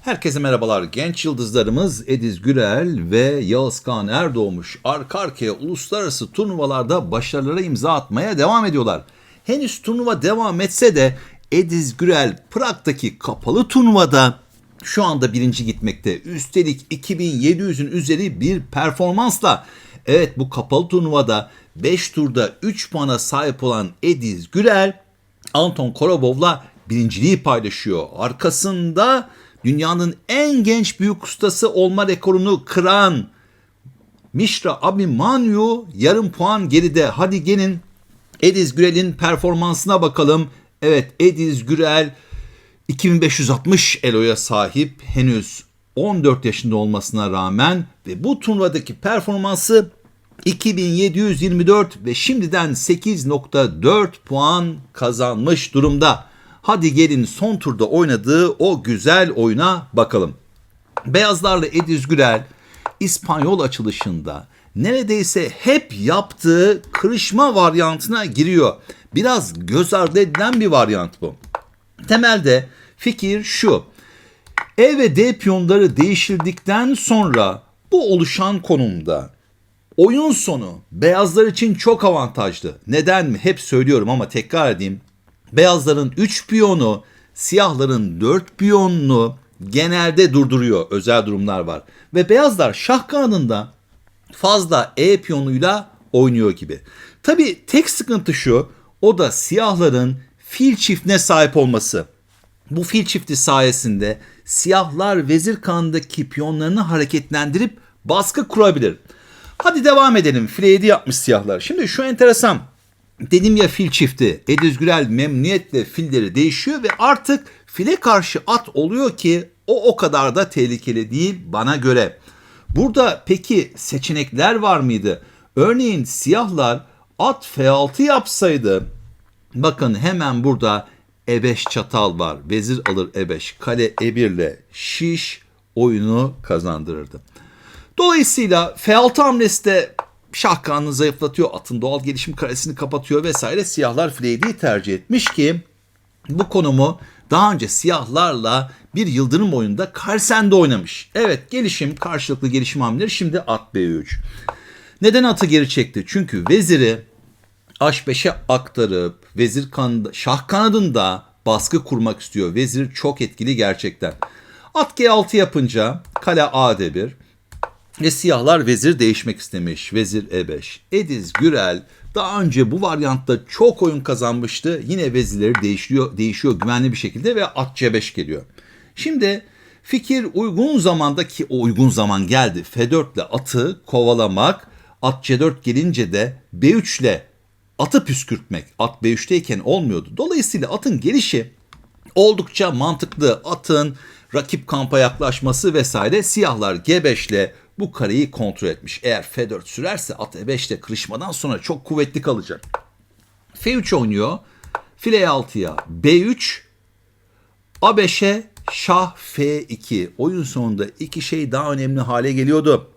Herkese merhabalar. Genç yıldızlarımız Ediz Gürel ve Yağız Kağan Erdoğmuş arka arkaya uluslararası turnuvalarda başarılara imza atmaya devam ediyorlar. Henüz turnuva devam etse de Ediz Gürel Prag'daki kapalı turnuvada şu anda birinci gitmekte. Üstelik 2700'ün üzeri bir performansla. Evet bu kapalı turnuvada 5 turda 3 puana sahip olan Ediz Gürel Anton Korobov'la birinciliği paylaşıyor. Arkasında dünyanın en genç büyük ustası olma rekorunu kıran Mishra Abimanyu yarım puan geride. Hadi gelin Ediz Gürel'in performansına bakalım. Evet Ediz Gürel 2560 eloya sahip henüz 14 yaşında olmasına rağmen ve bu turnuvadaki performansı 2724 ve şimdiden 8.4 puan kazanmış durumda. Hadi gelin son turda oynadığı o güzel oyuna bakalım. Beyazlarla Ediz Gürel İspanyol açılışında neredeyse hep yaptığı kırışma varyantına giriyor. Biraz göz ardı edilen bir varyant bu. Temelde fikir şu. E ve D piyonları değiştirdikten sonra bu oluşan konumda oyun sonu beyazlar için çok avantajlı. Neden mi? Hep söylüyorum ama tekrar edeyim. Beyazların 3 piyonu, siyahların 4 piyonunu genelde durduruyor. Özel durumlar var. Ve beyazlar şah kanadında fazla E piyonuyla oynuyor gibi. Tabi tek sıkıntı şu, o da siyahların fil çiftine sahip olması. Bu fil çifti sayesinde siyahlar vezir kanındaki piyonlarını hareketlendirip baskı kurabilir. Hadi devam edelim. File 7 yapmış siyahlar. Şimdi şu enteresan. Dedim ya fil çifti. Ediz Gürel memnuniyetle filleri değişiyor ve artık file karşı at oluyor ki o o kadar da tehlikeli değil bana göre. Burada peki seçenekler var mıydı? Örneğin siyahlar at F6 yapsaydı bakın hemen burada E5 çatal var. Vezir alır E5. Kale E1 ile şiş oyunu kazandırırdı. Dolayısıyla F6 hamlesi de şah kanını zayıflatıyor. Atın doğal gelişim karesini kapatıyor vesaire. Siyahlar file 7'yi tercih etmiş ki bu konumu daha önce siyahlarla bir yıldırım oyunda Karsen'de oynamış. Evet gelişim karşılıklı gelişim hamleleri şimdi at B3. Neden atı geri çekti? Çünkü veziri H5'e aktarıp vezir kanada, şah kanadında baskı kurmak istiyor. Vezir çok etkili gerçekten. At G6 yapınca kale A1 ve siyahlar vezir değişmek istemiş. Vezir E5. Ediz Gürel daha önce bu varyantta çok oyun kazanmıştı. Yine vezirleri değişiyor, değişiyor güvenli bir şekilde ve at C5 geliyor. Şimdi fikir uygun zamanda ki o uygun zaman geldi. F4 ile atı kovalamak. At C4 gelince de B3 ile atı püskürtmek. At B3'teyken olmuyordu. Dolayısıyla atın gelişi oldukça mantıklı. Atın rakip kampa yaklaşması vesaire siyahlar G5 ile bu kareyi kontrol etmiş. Eğer F4 sürerse at E5 ile kırışmadan sonra çok kuvvetli kalacak. F3 oynuyor. File 6'ya B3 A5'e şah F2. Oyun sonunda iki şey daha önemli hale geliyordu.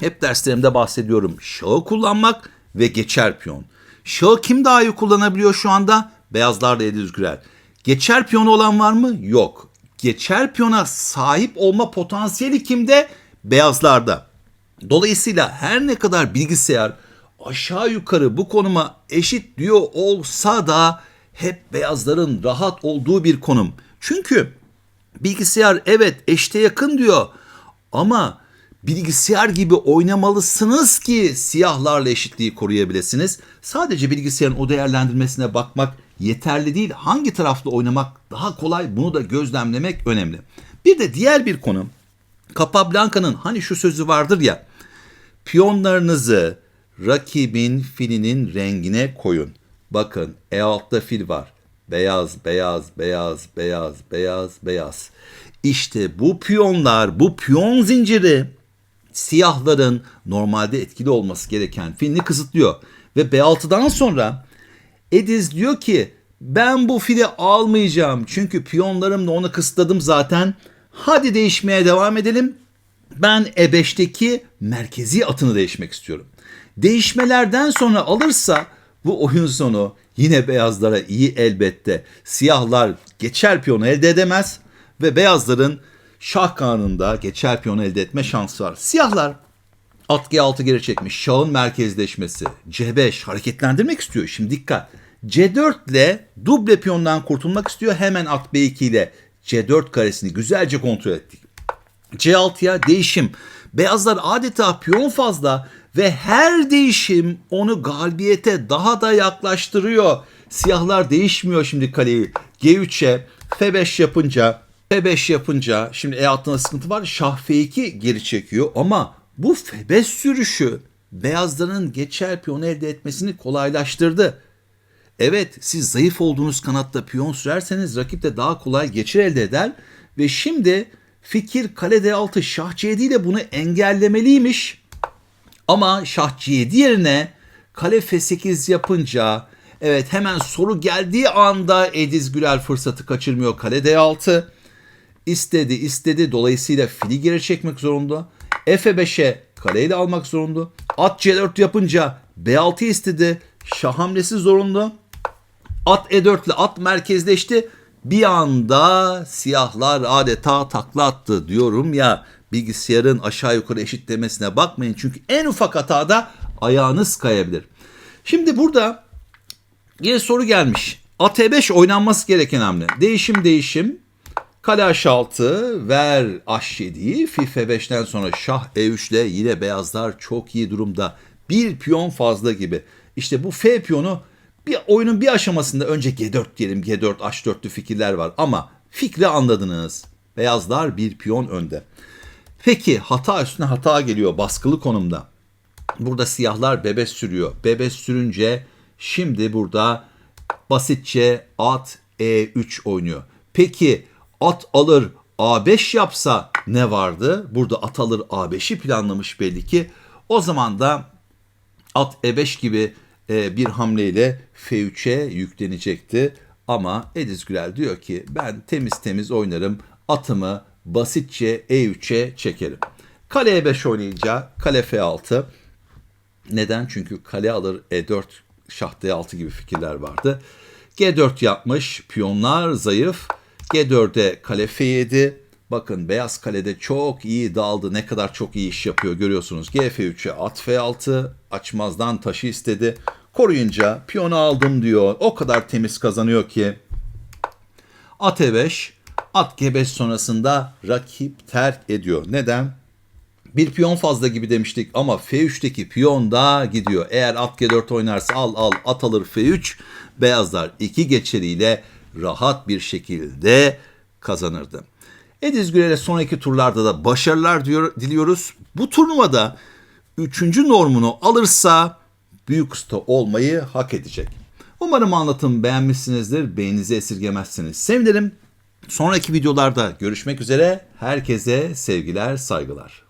Hep derslerimde bahsediyorum. Şahı kullanmak ve geçer piyon. Şahı kim daha iyi kullanabiliyor şu anda? Beyazlar da Ediz Gürel. Geçer piyonu olan var mı? Yok. Geçer piyona sahip olma potansiyeli kimde? Beyazlarda. Dolayısıyla her ne kadar bilgisayar aşağı yukarı bu konuma eşit diyor olsa da hep beyazların rahat olduğu bir konum. Çünkü bilgisayar evet eşte yakın diyor ama bilgisayar gibi oynamalısınız ki siyahlarla eşitliği koruyabilirsiniz. Sadece bilgisayarın o değerlendirmesine bakmak yeterli değil. Hangi taraflı oynamak daha kolay bunu da gözlemlemek önemli. Bir de diğer bir konu Capablanca'nın hani şu sözü vardır ya piyonlarınızı rakibin filinin rengine koyun. Bakın E6'da fil var. Beyaz, beyaz, beyaz, beyaz, beyaz, beyaz. İşte bu piyonlar, bu piyon zinciri siyahların normalde etkili olması gereken filini kısıtlıyor. Ve B6'dan sonra Ediz diyor ki ben bu fili almayacağım çünkü piyonlarımla onu kısıtladım zaten. Hadi değişmeye devam edelim. Ben E5'teki merkezi atını değişmek istiyorum. Değişmelerden sonra alırsa bu oyun sonu yine beyazlara iyi elbette. Siyahlar geçer piyonu elde edemez ve beyazların şah kanında geçer piyon elde etme şansı var. Siyahlar at G6 geri çekmiş. Şahın merkezleşmesi. C5 hareketlendirmek istiyor. Şimdi dikkat. C4 ile duble piyondan kurtulmak istiyor. Hemen at B2 ile C4 karesini güzelce kontrol ettik. C6'ya değişim. Beyazlar adeta piyon fazla ve her değişim onu galibiyete daha da yaklaştırıyor. Siyahlar değişmiyor şimdi kaleyi. G3'e F5 yapınca F5 yapınca şimdi E altında sıkıntı var. Şah F2 geri çekiyor ama bu F5 sürüşü beyazların geçer piyon elde etmesini kolaylaştırdı. Evet siz zayıf olduğunuz kanatta piyon sürerseniz rakip de daha kolay geçir elde eder ve şimdi fikir kale D6 şah C7 ile bunu engellemeliymiş. Ama şah C7 yerine kale F8 yapınca evet hemen soru geldiği anda Ediz Gürel fırsatı kaçırmıyor kale D6 istedi istedi dolayısıyla fili geri çekmek zorunda. F5'e kaleyle almak zorunda. At C4 yapınca B6 istedi. Şah hamlesi zorunda. At E4 ile at merkezleşti. Bir anda siyahlar adeta takla attı diyorum ya bilgisayarın aşağı yukarı eşitlemesine bakmayın. Çünkü en ufak hatada ayağınız kayabilir. Şimdi burada yine soru gelmiş. At E5 oynanması gereken hamle. Değişim değişim. Kale H6 ver H7'yi Fi F5'ten sonra Şah E3 ile yine beyazlar çok iyi durumda. Bir piyon fazla gibi. İşte bu F piyonu bir oyunun bir aşamasında önce G4 diyelim G4 H4'lü fikirler var ama fikri anladınız. Beyazlar bir piyon önde. Peki hata üstüne hata geliyor baskılı konumda. Burada siyahlar bebes sürüyor. Bebes sürünce şimdi burada basitçe at E3 oynuyor. Peki at alır A5 yapsa ne vardı? Burada at alır A5'i planlamış belli ki. O zaman da at E5 gibi e, bir hamleyle F3'e yüklenecekti. Ama Ediz Gürel diyor ki ben temiz temiz oynarım. Atımı basitçe E3'e çekerim. Kale E5 oynayınca kale F6. Neden? Çünkü kale alır E4 şah D6 gibi fikirler vardı. G4 yapmış. Piyonlar zayıf. G4'e kale F7. Bakın beyaz kalede çok iyi daldı. Ne kadar çok iyi iş yapıyor görüyorsunuz. GF3'e at F6. Açmazdan taşı istedi. Koruyunca piyonu aldım diyor. O kadar temiz kazanıyor ki. At E5. At G5 sonrasında rakip terk ediyor. Neden? Bir piyon fazla gibi demiştik ama F3'teki piyon da gidiyor. Eğer at G4 oynarsa al al at alır F3. Beyazlar iki geçeriyle rahat bir şekilde kazanırdı. Ediz Gürel'e sonraki turlarda da başarılar diyor, diliyoruz. Bu turnuvada üçüncü normunu alırsa büyük usta olmayı hak edecek. Umarım anlatım beğenmişsinizdir. Beğeninizi esirgemezsiniz. Sevinirim. Sonraki videolarda görüşmek üzere. Herkese sevgiler, saygılar.